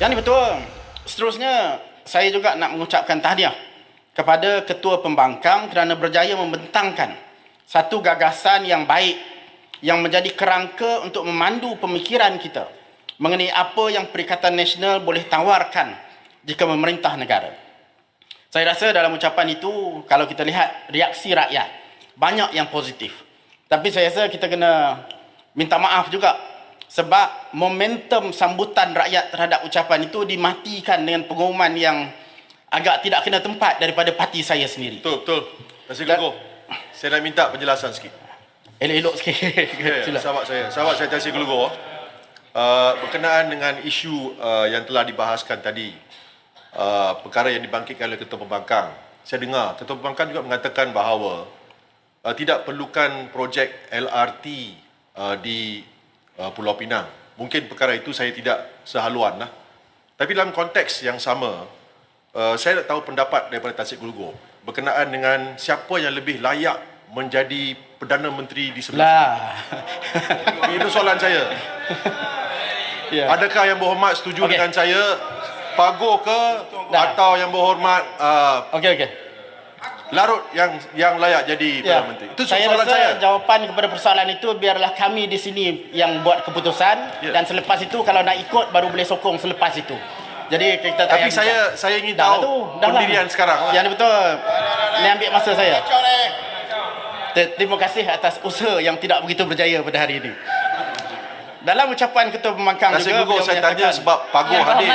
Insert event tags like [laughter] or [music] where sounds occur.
Yang ini betul. Seterusnya, saya juga nak mengucapkan tahniah kepada Ketua Pembangkang kerana berjaya membentangkan satu gagasan yang baik yang menjadi kerangka untuk memandu pemikiran kita mengenai apa yang Perikatan Nasional boleh tawarkan jika memerintah negara. Saya rasa dalam ucapan itu, kalau kita lihat reaksi rakyat, banyak yang positif. Tapi saya rasa kita kena minta maaf juga sebab momentum sambutan rakyat terhadap ucapan itu dimatikan dengan pengumuman yang agak tidak kena tempat daripada parti saya sendiri. Betul, betul. Terima Dan- kasih Saya nak minta penjelasan sikit. Elok-elok sikit. Ya, [laughs] Sila. sahabat saya, sahabat saya Tasir Gelugor, uh, berkenaan dengan isu uh, yang telah dibahaskan tadi, uh, perkara yang dibangkitkan oleh Ketua Pembangkang. Saya dengar Ketua Pembangkang juga mengatakan bahawa uh, tidak perlukan projek LRT uh, di uh, Pulau Pinang. Mungkin perkara itu saya tidak sehaluan lah. Tapi dalam konteks yang sama, uh, saya nak tahu pendapat daripada Tasik Gelugor berkenaan dengan siapa yang lebih layak menjadi Perdana Menteri di sebelah Lah. itu soalan saya. ya. Adakah yang berhormat setuju Okey. dengan saya Pago ke Dah. atau yang berhormat uh, Okey okey. Larut yang yang layak jadi Ya. Perdana Menteri? Itu saya soalan rasa saya. jawapan kepada persoalan itu biarlah kami di sini yang buat keputusan Ya. dan selepas itu kalau nak ikut baru boleh sokong selepas itu. Jadi kita Tapi payah saya saya ingin Dah tahu lah tu, dah lah. pendirian sekarang lah. Yang ni betul. Ini ambil masa saya. Ter- Terima kasih atas usaha yang tidak begitu berjaya pada hari ini. Dalam ucapan Ketua Pembangkang Tasik juga Gelugor beliau saya tanya sebab Pago Yang hadir.